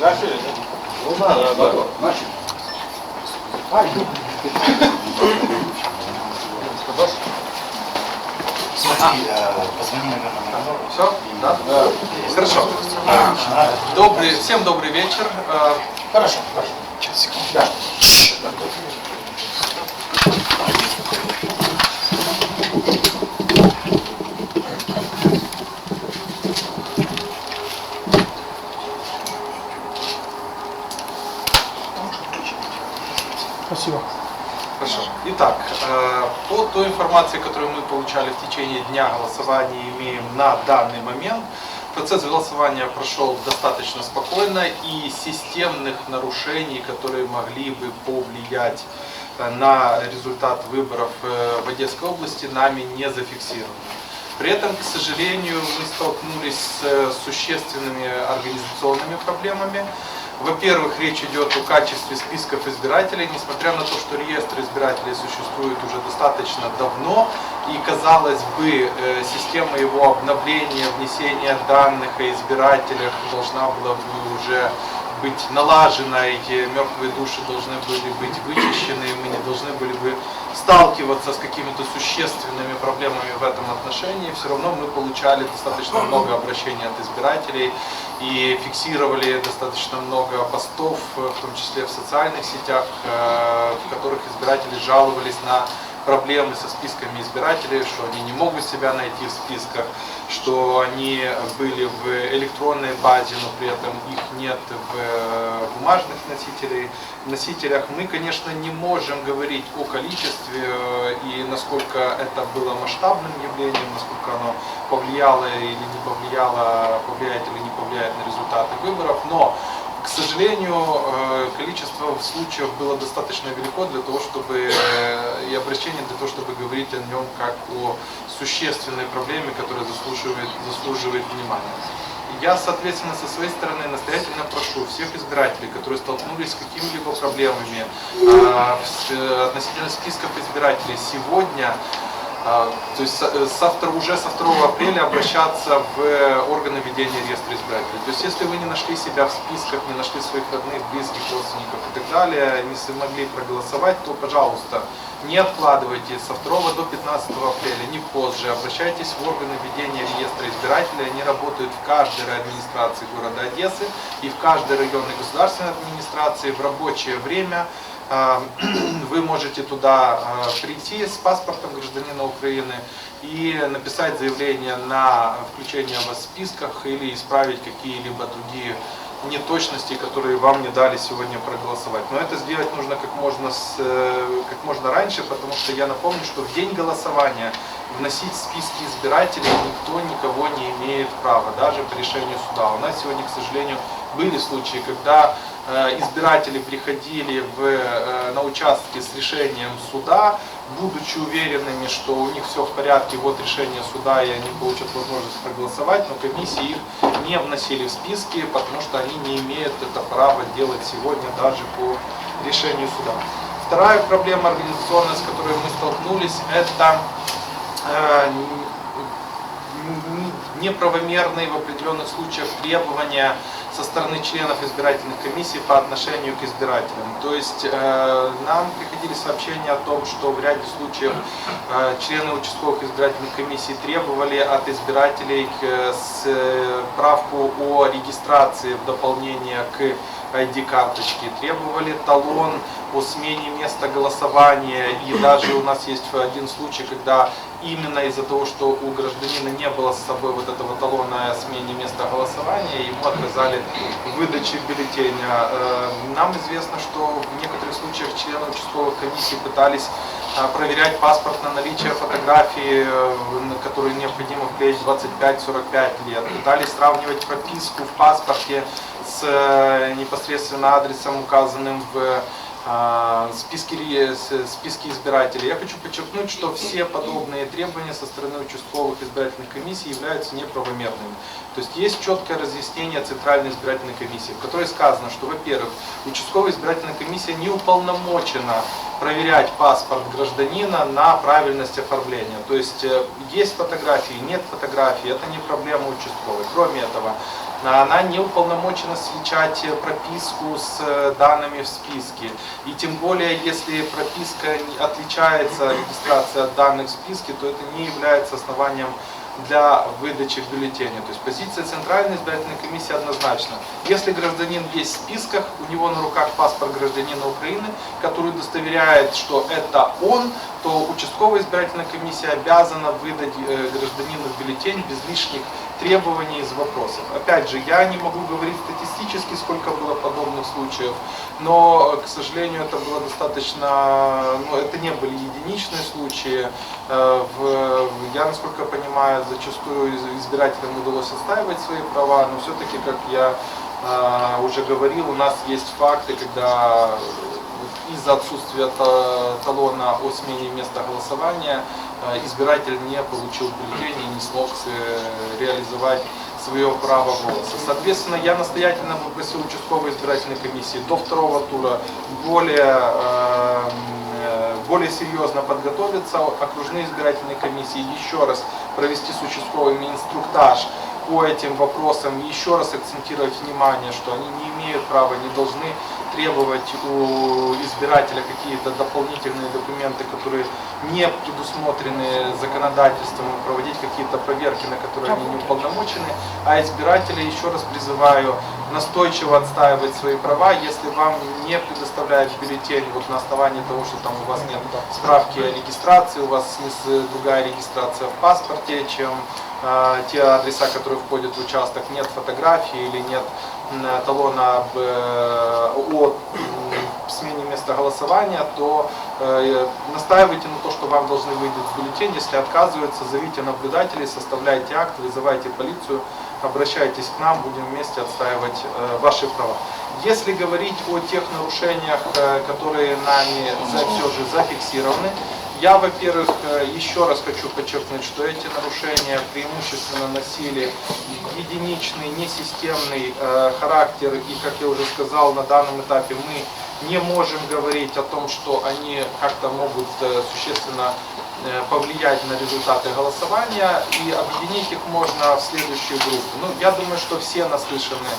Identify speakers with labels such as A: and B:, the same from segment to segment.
A: Наши? Ну да, да, да.
B: Наші. А, йду.
C: Смотри, э, позвони, наверное, на номер.
D: Все? Да?
A: Да.
D: Хорошо. Добрый, всем добрый вечер. Э,
B: Хорошо, хорошо.
C: Сейчас, секунду.
B: Да. Спасибо.
D: Хорошо. Итак, э, по той информации, которую мы получали в течение дня голосования, имеем на данный момент, процесс голосования прошел достаточно спокойно и системных нарушений, которые могли бы повлиять э, на результат выборов э, в Одесской области, нами не зафиксированы. При этом, к сожалению, мы столкнулись с э, существенными организационными проблемами. Во-первых, речь идет о качестве списков избирателей, несмотря на то, что реестр избирателей существует уже достаточно давно, и, казалось бы, э, система его обновления, внесения данных о избирателях должна была бы уже быть налаженной, и мертвые души должны были быть вычищены, и мы не должны были бы сталкиваться с какими-то существенными проблемами в этом отношении, все равно мы получали достаточно много обращений от избирателей и фиксировали достаточно много постов, в том числе в социальных сетях, э, в которых избиратели жаловались на проблемы со списками избирателей, что они не могут себя найти в списках, что они были в электронной базе, но при этом их нет в э, бумажных носителях. Мы, конечно, не можем говорить о количестве э, и насколько это было масштабным явлением, насколько оно повлияло или не повлияло, повлияет или не повлияет на результаты выборов, но к сожалению, э, количество случаев было достаточно велико для того, чтобы э, и обращение для того, чтобы говорить о нем как о существенной проблеме, которая заслуживает, заслуживает внимания. Я, соответственно, со своей стороны настоятельно прошу всех избирателей, которые столкнулись с какими-либо проблемами в- э, относительно списков избирателей сегодня, а, То есть со- втор- уже со 2 апреля обращаться в органы ведения реестра избирателей. То есть если вы не нашли себя в списках, не нашли своих родных, близких, родственников и так далее, не смогли проголосовать, то, пожалуйста, не откладывайте со 2 до 15 апреля, не позже. Обращайтесь в органы ведения реестра избирателей. Они работают в каждой администрации города Одессы и в каждой районной государственной администрации в рабочее время а, вы можете туда а, прийти с паспортом гражданина Украины и написать заявление на включение вас в списках или исправить какие-либо другие неточности, которые вам не дали сегодня проголосовать. Но это сделать нужно как можно, с, э, как можно раньше, потому что я напомню, что в день голосования вносить списки избирателей никто никого не имеет права, даже по решению суда. У нас сегодня, к сожалению, были случаи, когда избиратели приходили в, э, на участки с решением суда, будучи уверенными, что у них все в порядке, вот решение суда, и они получат возможность проголосовать, но комиссии их не вносили в списки, потому что они не имеют это право делать сегодня даже по решению суда. Вторая проблема организационная, с которой мы столкнулись, это э, неправомерные в определенных случаях требования со стороны членов избирательных комиссий по отношению к избирателям. То есть э, нам приходили сообщения о том, что в ряде случаев э, члены участковых избирательных комиссий требовали от избирателей э, справку о регистрации в дополнение к ID-карточке, требовали талон о смене места голосования, и даже у нас есть один случай, когда именно из-за того, что у гражданина не было с собой вот этого талона о смене места голосования, ему отказали в выдаче бюллетеня. Э, Нам известно, что в некоторых случаях члены участковых комиссий пытались а, проверять паспорт на наличие фотографии, э, которую необходимо вклеить 25-45 лет. Пытались сравнивать прописку в паспорте э, непосредственно адресом, указанным в а, списке, списке избирателей. Я хочу подчеркнуть, что все подобные требования со стороны участковых избирательных комиссий являются неправомерными. То есть есть четкое разъяснение Центральной избирательной комиссии, в которой сказано, что, во-первых, участковая избирательная комиссия не уполномочена проверять паспорт гражданина на правильность оформления. То есть э, есть фотографии, нет фотографий, это не проблема участковой. Кроме этого, она не уполномочена сличать э, прописку с э, данными в списке. И тем более, если прописка отличается, регистрация от данных в списке, то это не является основанием для выдачи бюллетеня. То есть позиция Центральной избирательной комиссии однозначна. Если гражданин есть в списках, у него на руках паспорт гражданина Украины, который удостоверяет, что это он, то участковая избирательная комиссия обязана выдать э, гражданину бюллетень без лишних требований из вопросов. Опять же, я не могу говорить статистически, сколько было подобных случаев, но, к сожалению, это было достаточно, ну, это не были единичные случаи. Э, в- Я, насколько понимаю, зачастую из- избирателям удалось отстаивать свои права, но все-таки, как я э, уже говорил, у нас есть факты, когда из-за отсутствия та- талона о смене места голосования избиратель не получил бюллетень и не смог э, реализовать свое право голоса. Соответственно, я настоятельно попросил участковой избирательной комиссии до второго тура более, э, э, более серьезно подготовиться, окружные избирательные комиссии еще раз провести с участковыми инструктаж по этим вопросам еще раз акцентировать внимание, что они не имеют права, не должны требовать у избирателя какие-то дополнительные документы, которые не предусмотрены законодательством, проводить какие-то проверки, на которые они не уполномочены. А избирателя еще раз призываю настойчиво отстаивать свои права, если вам не предоставляют бюллетень вот на основании того, что там у вас нет справки о регистрации, у вас есть другая регистрация в паспорте, чем э, те адреса, которые входят в участок, нет фотографии или нет м, талона об, э, о смене места голосования, то э, настаивайте на то, что вам должны выдать бюллетень. Если отказываются, зовите наблюдателей, составляйте акт, вызывайте полицию, обращайтесь к нам, будем вместе отстаивать э, ваши права. Если говорить о тех нарушениях, э, которые нами все же зафиксированы, я, во-первых, э, еще раз хочу подчеркнуть, что эти нарушения преимущественно носили единичный, несистемный э, характер, и, как я уже сказал, на данном этапе мы не можем говорить о том, что они как-то могут э, существенно повлиять на результаты голосования, и объединить их можно в следующие группы. Ну, я думаю, что все наслышаны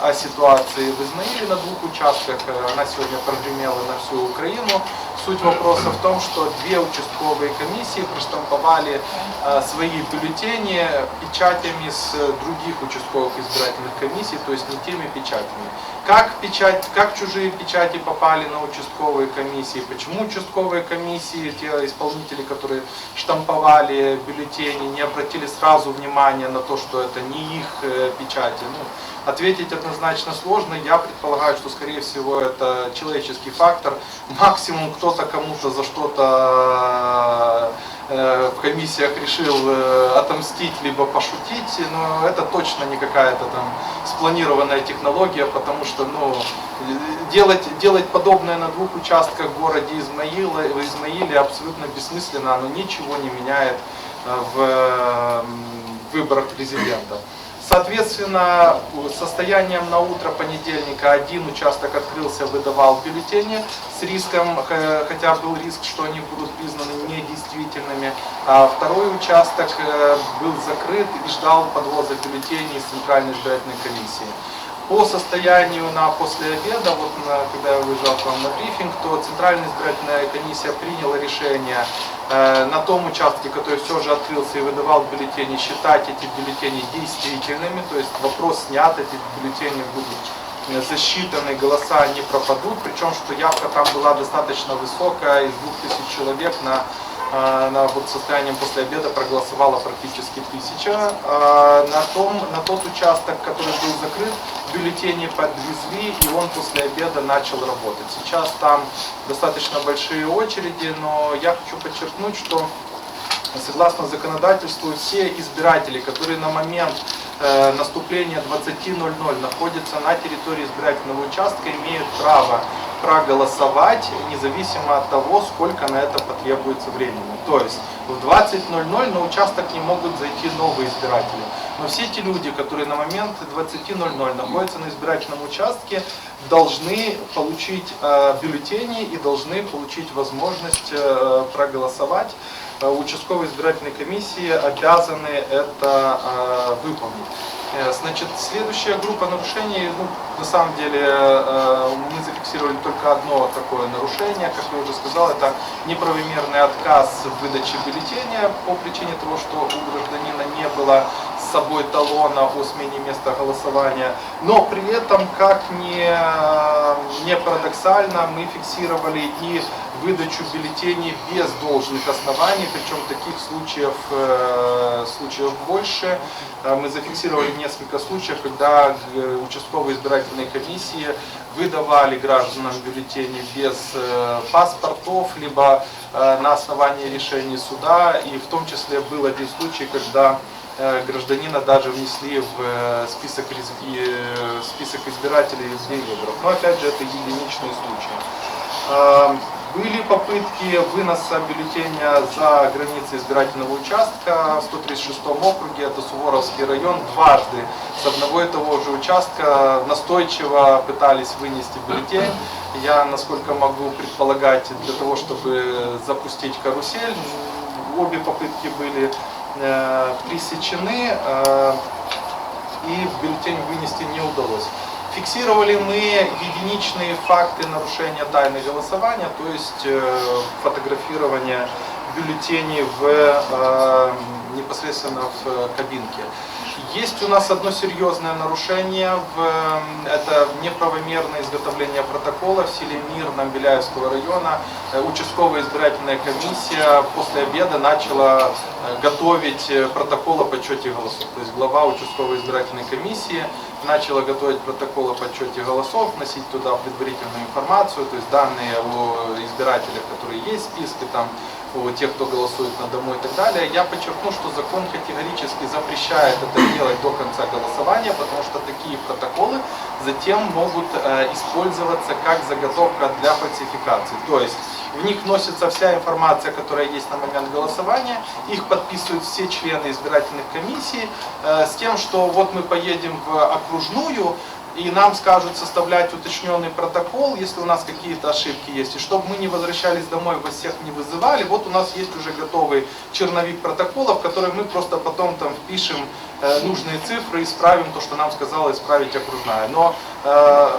D: о ситуации в Измаиле на двух участках. Э, Она сегодня прогремела на всю Украину. Суть вопроса в том, что две участковые комиссии проштамповали э, свои бюллетени печатями с других участковых избирательных комиссий, то есть не теми печатями. Как, печать, как чужие печати попали на участковые комиссии, почему участковые комиссии, те исполнители, которые штамповали бюллетени, не обратили сразу внимания на то, что это не их э, печати. Ну, Ответить однозначно сложно. Я предполагаю, что, скорее всего, это человеческий фактор. Максимум кто-то кому-то за что-то э, в комиссиях решил э, отомстить либо пошутить, но это точно не какая-то там спланированная технология, потому что ну, делать, делать подобное на двух участках в городе Измаила, в Измаиле абсолютно бессмысленно, оно ничего не меняет э, в выборах президента. Соответственно, состоянием на утро понедельника один участок открылся, выдавал бюллетени с риском, хотя был риск, что они будут признаны недействительными, а второй участок э, был закрыт и ждал подвоза бюллетеней из Центральной избирательной комиссии. По состоянию на после обеда, вот на- когда я выезжал к вам на брифинг, то Центральная избирательная комиссия приняла решение э, на том участке, который все же открылся и выдавал бюллетени, считать эти бюллетени действительными, то есть вопрос снят, эти бюллетени будут э, засчитаны, голоса не пропадут, причем что явка там была достаточно высокая, из 2000 человек на на вот состоянием после обеда проголосовало практически тысяча. А На, том, на тот участок, который был закрыт, бюллетени подвезли, и он после обеда начал работать. Сейчас там достаточно большие очереди, но я хочу подчеркнуть, что согласно законодательству все избиратели, которые на момент э, наступления 20.00 находятся на территории избирательного участка, имеют право проголосовать, независимо от того, сколько на это потребуется времени. То есть в 20.00 на участок не могут зайти новые избиратели. Но все те люди, которые на момент 20.00 находятся на избирательном участке, должны получить э, бюллетени и должны получить возможность э, проголосовать. Э, Участковые избирательные комиссии обязаны это э, выполнить. Э, Значит, следующая группа нарушений, ну, на самом деле э, мы зафиксировали только одно такое нарушение, как я уже сказал, это неправомерный отказ в выдаче бюллетеня по причине того, что у гражданина не было с собой талона о смене места голосования. Но при этом, как ни, э, не парадоксально, мы фиксировали и выдачу бюллетеней без должных оснований, причем таких случаев, э, случаев больше. Э, Мы зафиксировали несколько случаев, когда э, участковые избирательные комиссии выдавали гражданам бюллетени без э, паспортов, либо э, на основании решений суда. И в том числе был один случай, когда э, гражданина даже внесли в список, список избирателей в день выборов. Но опять же это единичные случаи. Были попытки выноса бюллетеня за границы избирательного участка в 136 округе, это Суворовский район, дважды с одного и того же участка настойчиво пытались вынести бюллетень. Я, насколько могу предполагать, для того, чтобы запустить карусель, обе попытки были э, пресечены. э, и бюллетень вынести не удалось. Фиксировали мы единичные факты нарушения тайны голосования, то есть э, фотографирование бюллетеней в, э, непосредственно в э, кабинке. Есть у нас одно серьезное нарушение, в, это неправомерное изготовление протокола в селе Мирном Беляевского района. Участковая избирательная комиссия после обеда начала готовить протокол о подсчете голосов. То есть глава участковой избирательной комиссии начала готовить протокол о подсчете голосов, вносить туда предварительную информацию, то есть данные о избирателях, которые есть в списке, там, тех, кто голосует на дому и так далее. Я подчеркну, что закон категорически запрещает это делать до конца голосования, потому что такие протоколы затем могут э, использоваться как заготовка для фальсификации. То есть в них вносится вся информация, которая есть на момент голосования, их подписывают все члены избирательных комиссий э, с тем, что вот мы поедем в окружную, и нам скажут составлять уточненный протокол, если у нас какие-то ошибки есть, и чтобы мы не возвращались домой, вас всех не вызывали, вот у нас есть уже готовый черновик протоколов, который мы просто потом там впишем э, нужные цифры, исправим то, что нам сказала исправить окружная. Но э,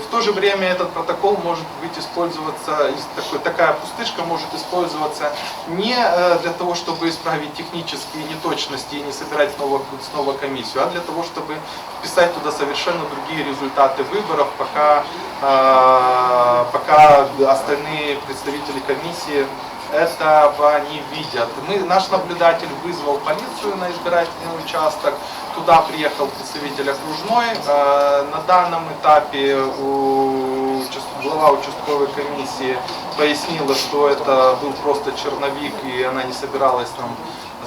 D: в то же время этот протокол может быть использоваться, такой, такая пустышка может использоваться не э, для того, чтобы исправить технические неточности и не собирать снова, снова комиссию, а для того, чтобы вписать туда совершенно другие результаты выборов, пока, э, пока остальные представители комиссии этого не видят. Мы, наш наблюдатель вызвал полицию на избирательный участок, туда приехал представитель окружной. Э, На данном этапе у глава участковой комиссии пояснила, что это был просто черновик, и она не собиралась там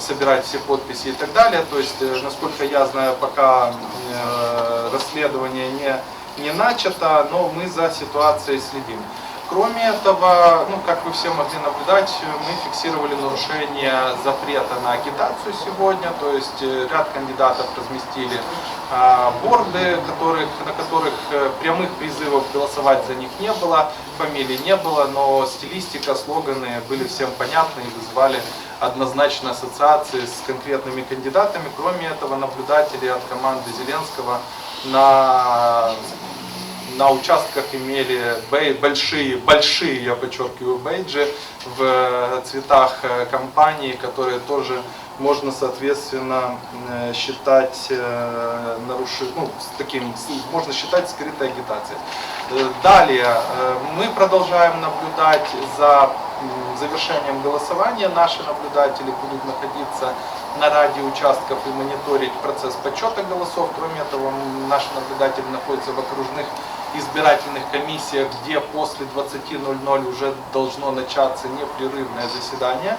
D: собирать все подписи и так далее. То есть, э, насколько я знаю, пока э, расследование не, не начато, но мы за ситуацией следим. Кроме этого, ну, как вы все могли наблюдать, мы фиксировали нарушение запрета на агитацию сегодня, то есть э, ряд кандидатов разместили а, борды, которых, на которых э, прямых призывов голосовать за них не было, фамилий не было, но стилистика, слоганы были всем понятны и вызывали однозначно ассоциации с конкретными кандидатами. Кроме этого, наблюдатели от команды Зеленского на на участках имели большие, большие, я подчеркиваю, бейджи в э, цветах э, компании, которые тоже можно, соответственно, э, считать наруши- ну, с таким, можно считать скрытой агитацией. Далее, мы продолжаем наблюдать за завершением голосования. Наши наблюдатели будут находиться на ради участков и мониторить процесс подсчета голосов. Кроме этого, наши наблюдатели находятся в окружных избирательных комиссиях, где после 20.00 уже должно начаться непрерывное заседание.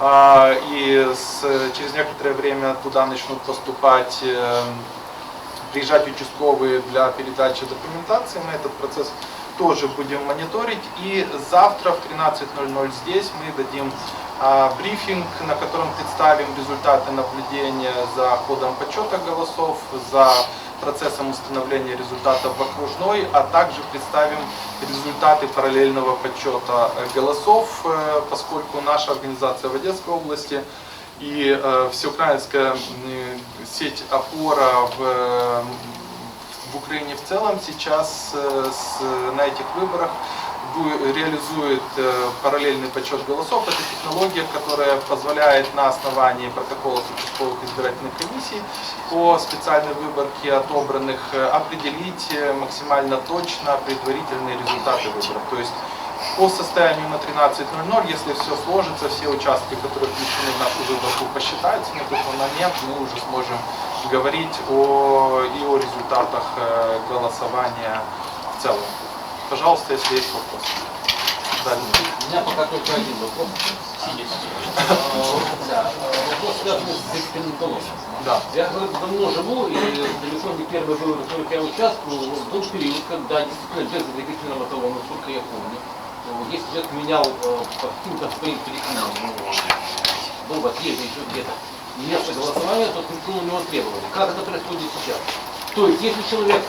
D: А, И с- через некоторое время туда начнут поступать, э, приезжать участковые для передачи документации. Мы этот процесс тоже будем мониторить. И завтра в 13.00 здесь мы дадим а, брифинг, на котором представим результаты наблюдения за ходом подсчета голосов, за процессом установления результатов в окружной, а также представим результаты параллельного подсчета э, голосов, э, поскольку наша организация в Одесской области И э, всеукраинская сеть опора в, в Украине в целом сейчас с- на этих выборах реализует э, параллельный подсчет голосов. Это технология, которая позволяет на основании протоколов участковых избирательных комиссий по специальной выборке отобранных э, определить э, максимально точно предварительные результаты выборов. То есть по состоянию на 13.00, если все сложится, все участки, которые включены в нашу выборку, посчитаются, на тот момент мы уже сможем говорить о, и о результатах голосования в целом. Пожалуйста, если есть вопросы. Да.
B: У меня пока только один вопрос. Да, Вопрос связанный с экспериментологией.
D: да.
B: Я давно живу, и далеко не первый выбор, в которых я участвовал, был период, когда действительно без заградительного талона, насколько я помню, если человек менял э, по каким-то своим причинам, ну, был в отъезде, еще где-то, место голосования, то у него требовали. Как это происходит сейчас? То есть, если человек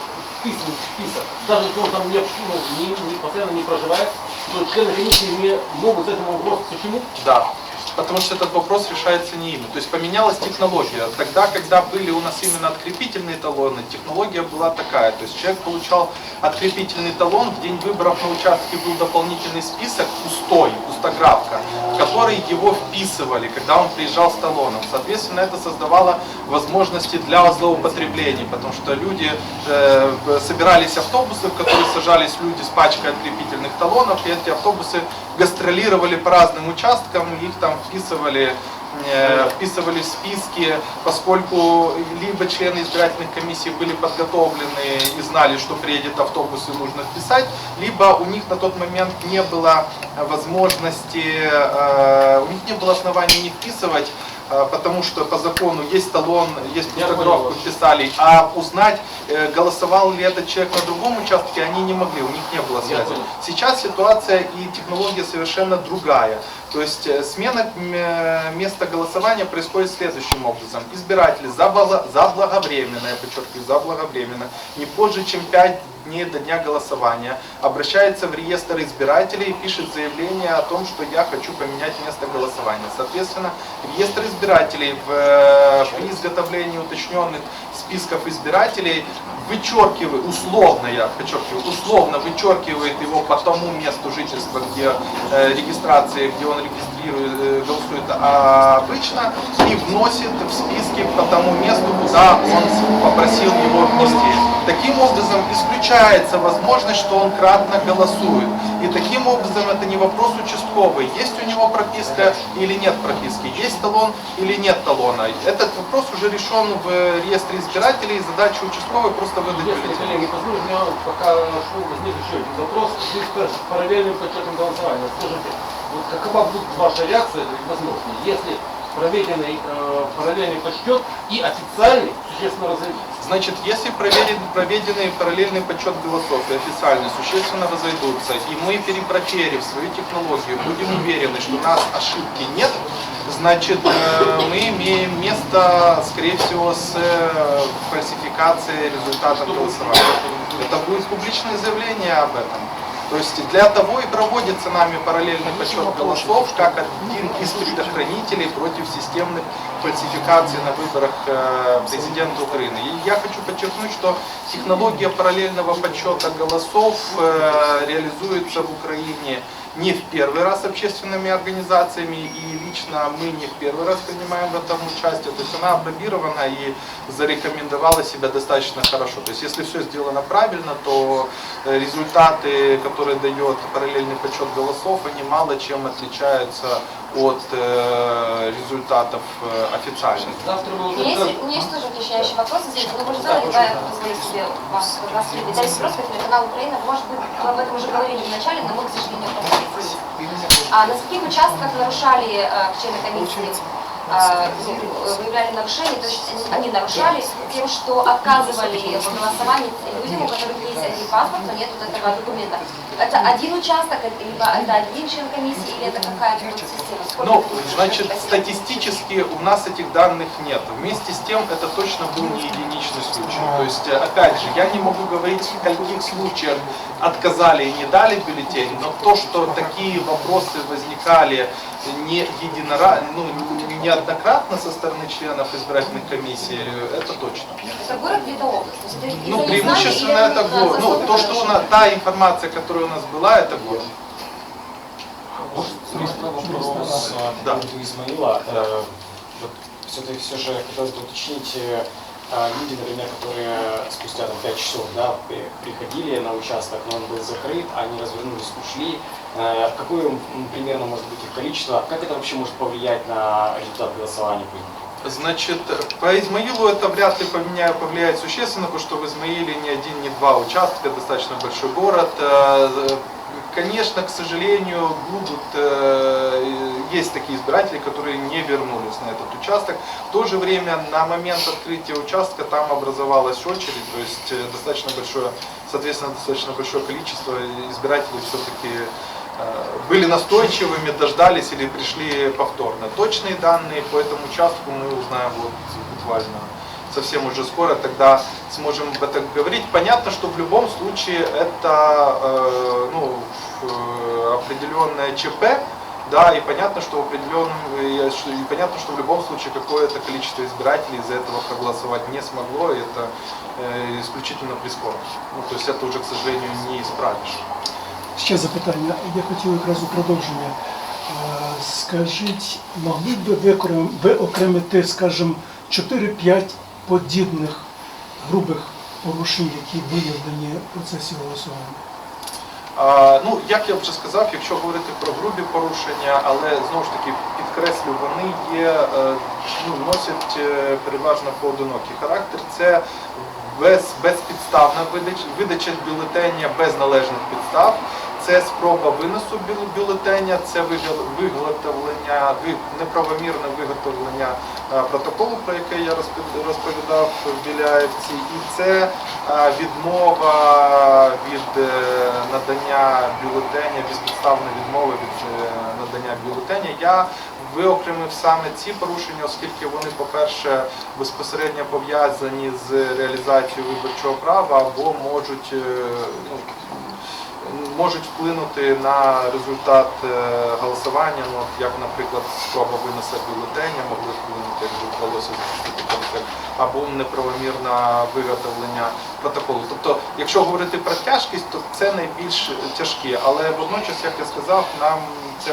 B: в список, даже если он там не, ну, не, не постоянно не проживает, то члены комиссии не могут задать ему вопрос, почему?
D: Да, потому что этот вопрос решается не ими. То есть поменялась технология. Тогда, когда были у нас именно открепительные талоны, технология была такая. То есть человек получал открепительный талон, в день выборов на участке был дополнительный список, пустой, пустографка, в который его вписывали, когда он приезжал с талоном. Соответственно, это создавало возможности для злоупотреблений, потому что люди э, собирались автобусы, в которые сажались люди с пачкой открепительных талонов, и эти автобусы гастролировали по разным участкам, их там вписывали э, вписывали в списки, поскольку либо члены избирательных комиссий были подготовлены и знали, что приедет автобус и нужно вписать, либо у них на тот момент не было возможности, э, у них не было оснований не вписывать, потому что по закону есть талон, есть
B: понял.
D: вписали, а узнать, э, голосовал ли этот человек на другом участке, они не могли, у них не было связи. Сейчас ситуация и технология совершенно другая. То есть э, смена э, места голосования происходит следующим образом. Избиратель забла- заблаговременно, я подчеркиваю, заблаговременно, не позже, чем 5 дней до дня голосования, обращается в реестр избирателей и пишет заявление о том, что я хочу поменять место голосования. Соответственно, реестр избирателей в, э, при изготовлении уточненных списков избирателей вычеркивает, условно я подчеркиваю, условно вычеркивает его по тому месту жительства, где э, регистрации, где он регистрирует, э, голосует а, обычно, и вносит в списки по тому месту, куда он попросил его внести. Таким образом исключается возможность, что он кратно голосует. И таким образом это не вопрос участковый, есть у него прописка или нет прописки, есть талон или нет талона. Этот вопрос уже решен в реестре избирателей, и задача участковой просто выдать
B: Если,
D: бюллетень.
B: коллеги, позволите, у меня пока шел возник еще один вопрос с параллельным подсчетом голосования. Скажите, вот какова будет ваша реакция, возможно, если проведенный э, параллельный подсчет и официальный существенно разойдутся?
D: Значит, если проведен, проведенный параллельный подсчет голосов и официально существенно разойдутся, и мы, перепроверив свою технологию, будем уверены, что у нас ошибки нет, значит, э, мы имеем место, скорее всего, с э, фальсификацией результатов голосования. Это будет публичное заявление об этом. То есть для того и проводится нами параллельный подсчет голосов, как один из предохранителей против системных фальсификаций на выборах э, президента Украины. И я хочу подчеркнуть, что технология параллельного подсчета голосов э, реализуется в Украине не в первый раз общественными организациями, и лично мы не в первый раз принимаем в этом участие. То есть она опробирована и зарекомендовала себя достаточно хорошо. То есть если все сделано правильно, то э, результаты, которые дает параллельный подсчет голосов, они мало чем отличаются от э, результатов э, официальных.
B: Мы уже...
E: есть, у меня есть тоже уточняющий вопрос, извините, но вы же знали, я позволю себе вас, вас передать вопрос, как телеканал Украина, может быть, вы об этом уже говорили в начале, но мы, к сожалению, просто. А на скольких участках нарушали э, члены комиссии, выявляли нарушения, то есть они нарушали тем, что отказывали в голосовании людям, у которых есть один паспорт, но нет вот этого документа. Это один участок, либо это один член комиссии, или это какая-то вот система? Сколько
D: Ну, значит, статистически у нас этих данных нет. Вместе с тем, это точно был не единичный случай. То есть, э, опять же, я не могу говорить, в каких случаях отказали и не дали бюллетень, но то, что такие вопросы возникали не единора, ну, неоднократно со стороны членов избирательных комиссий, это точно.
E: Это город где-то область. То есть это
D: Ну, преимущественно
E: или
D: это город. Ну, то, что у нас, та информация, которая у нас была, это город.
F: Вопрос
D: Да.
F: Измаила. Э, Вот все-таки все же хотелось бы уточнить, э, а, люди, например, которые спустя там, 5 часов да, при- приходили на участок, но он был закрыт, они развернулись, ушли. Э, Какое примерно может быть их количество? Как это вообще может повлиять на результат голосования?
D: Значит, по Измаилу это вряд ли поменя- повлияет существенно, потому что в Измаиле ни один, ни два участка, достаточно большой город. Э, Конечно, к сожалению, будут, э, есть такие избиратели, которые не вернулись на этот участок. В то же время на момент открытия участка там образовалась очередь, то есть э, достаточно большое, соответственно, достаточно большое количество избирателей все-таки э, были настойчивыми, дождались или пришли повторно. Точные данные по этому участку мы узнаем вот буквально совсем уже скоро, тогда сможем об этом говорить. Понятно, что в любом случае это э, ну, э, определенное ЧП, да, и понятно, что в определенном, и понятно, что в любом случае какое-то количество избирателей из-за этого проголосовать не смогло, и это э, исключительно прискорбно. Ну, то есть это уже, к сожалению, не исправишь.
G: Ще запитання. Я хотів якраз у продовження. Е, Скажіть, могли б ви виокремити, скажімо, 4-5 подібних грубих порушень, які виявлені в процесі голосування?
D: А, ну, як я вже сказав, якщо говорити про грубі порушення, але знову ж таки підкреслю, вони є, е, ну, носять е, переважно поодинокий характер. Це без, безпідставна видача, видача бюлетеня без належних підстав. Це спроба виносу бюл- бюлетеня, це виготовлення, ви- неправомірне виготовлення е, протоколу, про яке я розповідав в Біляєвці, і це е, відмова від е, надання бюлетеня, безпідставна відмова від надання бюлетеня. Я виокремив саме ці порушення, оскільки вони, по-перше, безпосередньо пов'язані з реалізацією виборчого права або можуть е, ну, можуть вплинути на результат е, голосування, ну, як, наприклад, спроба винесу бюлетеня могли вплинути, як вже вдалося конфлікт, або неправомірне виготовлення протоколу. Тобто, якщо говорити про тяжкість, то це найбільш тяжкі, але водночас, як я сказав, нам це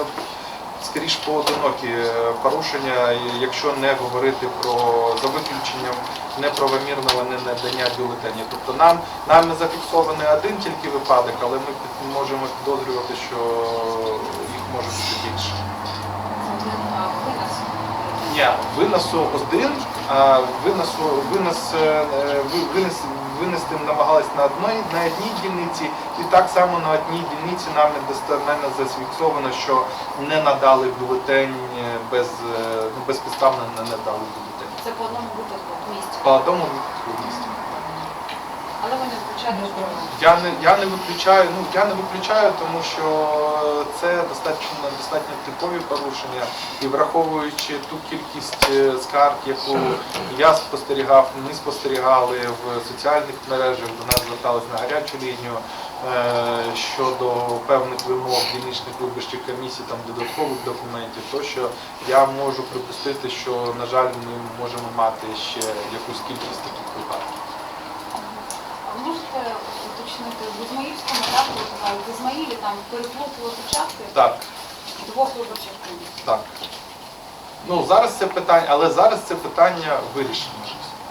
D: скоріш поодинокі е, порушення, якщо не говорити про за виключенням неправомірного ненадання бюлетенів. Тобто нам нами зафіксований один тільки випадок, але ми можемо підозрювати, що їх може бути більше. Ні, виносу один, а виносу, винос, е, винес, винести намагались на одній, на одній дільниці, і так само на одній дільниці нами достеменно зафіксовано, що не надали бюлетень е, без, е, ну, безпідставно не надали бюлетень.
E: Це по одному випадку в місті.
D: По одному випадку в місті.
E: Але ви не виключаєте, що
D: Я не, я не виключаю, ну я не виключаю, тому що це достатньо достатньо типові порушення, і враховуючи ту кількість е, скарг, яку я спостерігав, ми спостерігали в соціальних мережах, до нас звертались на гарячу лінію е, щодо певних вимог дільничних виборчих комісій, там додаткових документів, то що я можу припустити, що на жаль ми можемо мати ще якусь кількість таких випадків.
H: Можете уточнити, в Ізмаїльському так, ви казали, в Ізмаїлі там переплутували участки
D: Так.
H: двох виборчих комісій.
D: Так. Ну, зараз це питання, але зараз це питання вирішено.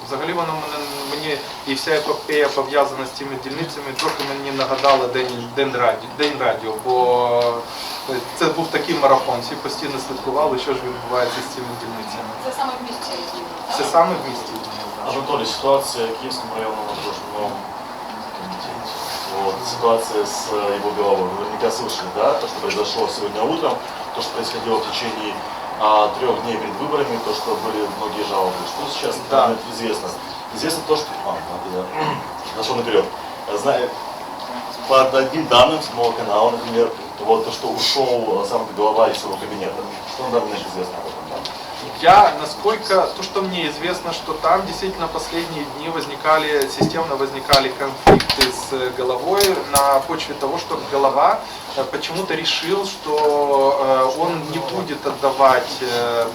D: Взагалі воно мене, мені і вся епопея пов'язана з цими дільницями трохи мені нагадала День, день, радіо, день радіо, бо е, це був такий марафон, всі постійно слідкували, що ж відбувається з цими дільницями.
H: Це саме в місті Ізмаїл, так?
D: Це саме в місті.
A: Анатолий, ситуация в Киевском районном окружном комитете. Вот, ситуация с э, его головой. Вы наверняка слышали, да, то, что произошло сегодня утром, то, что происходило в течение а, трех дней перед выборами, то, что были многие жалобы. Что сейчас
D: Да.
A: известно? Известно то, что... А, ладно, я зашел наперед. Знаю, по одним данным седьмого канала, например, вот то, что ушел э, сам глава из своего кабинета. Что на данный момент известно об этом?
D: Я, насколько, то, что мне известно, что там действительно последние дни возникали, системно возникали конфликты с головой на почве того, что голова э, почему-то решил, что э, он не будет отдавать э,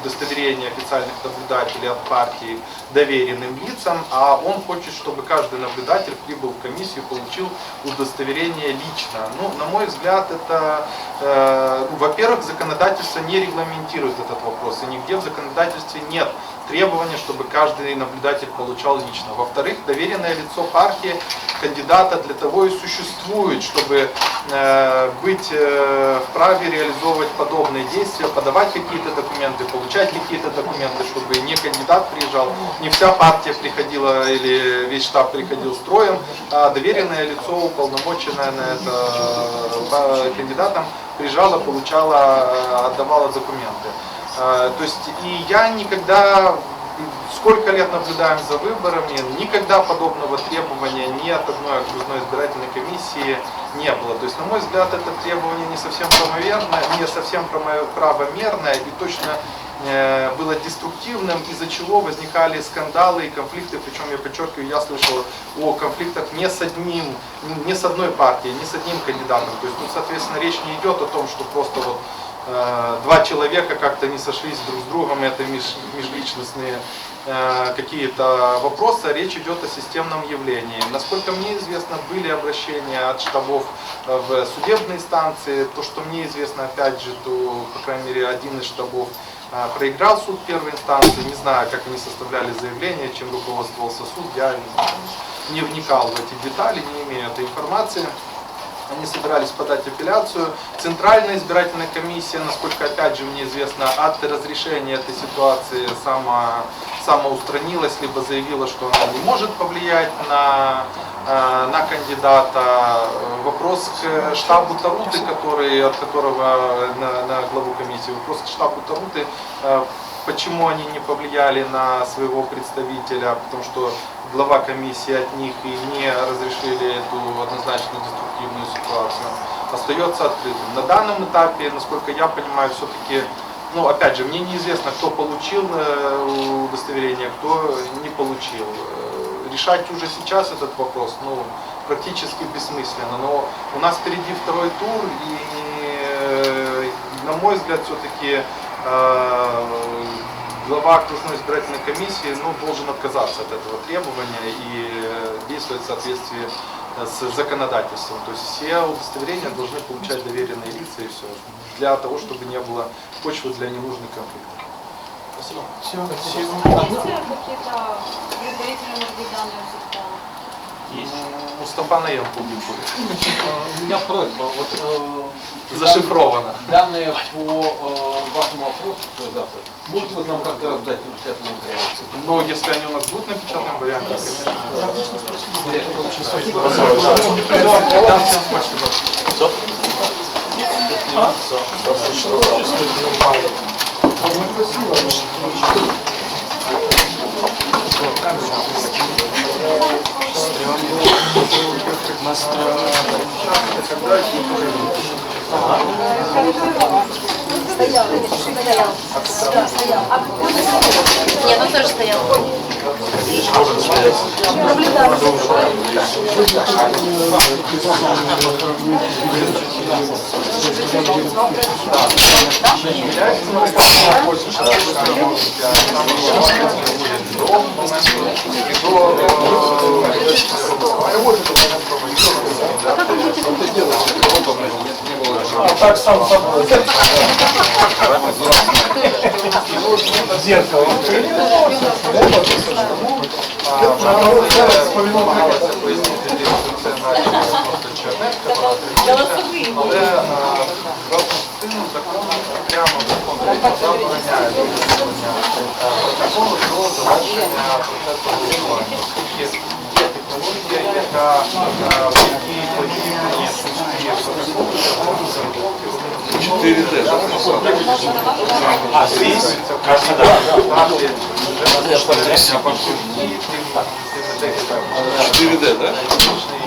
D: удостоверение официальных наблюдателей от партии доверенным лицам, а он хочет, чтобы каждый наблюдатель прибыл в комиссию и получил удостоверение лично. Ну, на мой взгляд, это, э, ну, во-первых, законодательство не регламентирует этот вопрос, и нигде в законодательстве нет требования, чтобы каждый наблюдатель получал лично. Во-вторых, доверенное лицо партии кандидата для того и существует, чтобы э, быть э, вправе реализовывать подобные действия, подавать какие-то документы, получать какие-то документы, чтобы не кандидат приезжал, не вся партия приходила или весь штаб приходил строем, а доверенное лицо, уполномоченное на это э, кандидатом, приезжала, получала, э, отдавала документы. Э, То есть и я никогда, сколько лет наблюдаем за выборами, никогда подобного требования ни от одной окружной избирательной комиссии не было. То есть, на мой взгляд, это требование не совсем правомерное, не совсем право- правомерное и точно э, было деструктивным, из-за чего возникали скандалы и конфликты, причем я подчеркиваю, я слышал о конфликтах не с одним, не с одной партией, не с одним кандидатом. То есть, ну, соответственно, речь не идет о том, что просто вот два человека как-то не сошлись друг с другом, это меж- межличностные э, какие-то вопросы, речь идет о системном явлении. Насколько мне известно, были обращения от штабов э, в судебные инстанции. То, что мне известно, опять же, то, по крайней мере, один из штабов э, проиграл суд первой инстанции. Не знаю, как они составляли заявление, чем руководствовался суд, я не вникал в эти детали, не имею этой информации. Они собирались подать апелляцию. Центральная избирательная комиссия, насколько опять же мне известно, от разрешения этой ситуации само, самоустранилась, либо заявила, что она не может повлиять на, э, на кандидата. Вопрос к штабу Таруты, который, от которого на, на главу комиссии, вопрос к штабу Таруты, э, почему они не повлияли на своего представителя, потому что глава комиссии от них и не разрешили эту однозначно деструктивную ситуацию, остается открытым. На данном этапе, насколько я понимаю, все-таки, ну, опять же, мне неизвестно, кто получил э, удостоверение, кто не получил. Э, Решать уже сейчас этот вопрос, ну, практически бессмысленно. Но у нас впереди второй тур, и, э, на мой взгляд, все-таки глава окружной избирательной комиссии ну, должен отказаться от этого требования и э, действовать в соответствии э, с законодательством. То есть все удостоверения должны получать доверенные лица и все. Для того, чтобы не было почвы для ненужных конфликтов. Спасибо.
H: Есть какие-то предварительные, данные все
D: Мустафа Наем публикует.
B: У меня просьба, вот э,
D: Зашифровано.
B: данные по э, вашему вопросу, что завтра, можете вы нам как-то раздать в печатном варианте?
D: Но если они у нас будут на печатном варианте, конечно. Да, Спасибо.
A: Все? Все.
E: Нет, он тоже стоял.
A: Можно стоять.
D: Але частину закону прямо закону забороняє вирішення протоколу до завершення процесу голосування. Оскільки є технологія, яка е, в якій подібні пусті протоколи можуть заробити 4D, А, здесь? Кажется, да. Вже безпосередньо по суті, тим, тим, тим,
A: 4D, да?
D: технічний